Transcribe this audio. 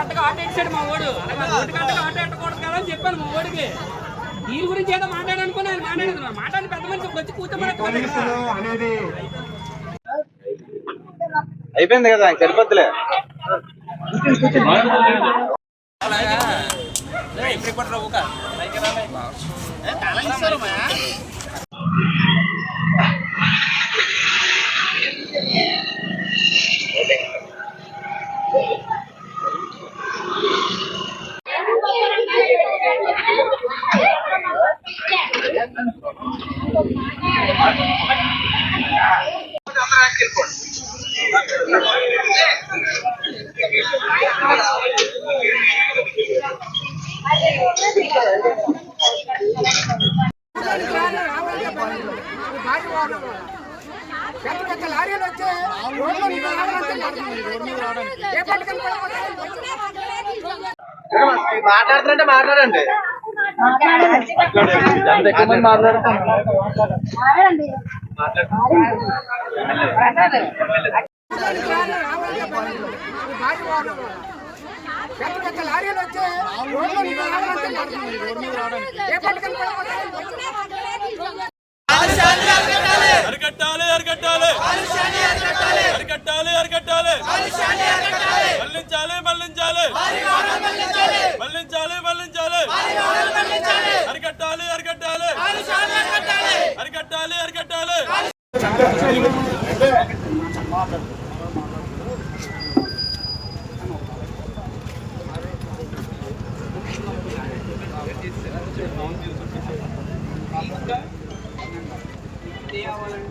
గంటగా auto ఇచ్చాడు మా వాడు ఒంటి గంటగా ఆటో ఎట్టకూడదు కదా అని చెప్పాను మా వాడికి దీని గురించి ఏదో మాట్లాడనుకుని ఆయన మాట్లాడుతున్నాను మాట్లాడి పెద్ద మనిషి వచ్చి అనేది అయిపోయింది కదా సరిపోద్దులే. పెద్ద పెద్ద లారీలు వచ్చి రోడ్ల మీద రావడానికి ఏ పట్టుకొని మాట్లాడుతుంటే మాట్లాడండి పెద్ద పెద్ద లారీలు వచ్చి ఏ పట్టుకొని అరికట్టాలి అరికట్టాలి అరికట్టాలి అరికట్టాలి మళ్ళించాలి మళ్ళించాలి. మళ్ళించాలి మళ్ళించాలి. అరికట్టాలి అరికట్టాలి. అరికట్టాలి. అరికట్టాలి కావాలంటే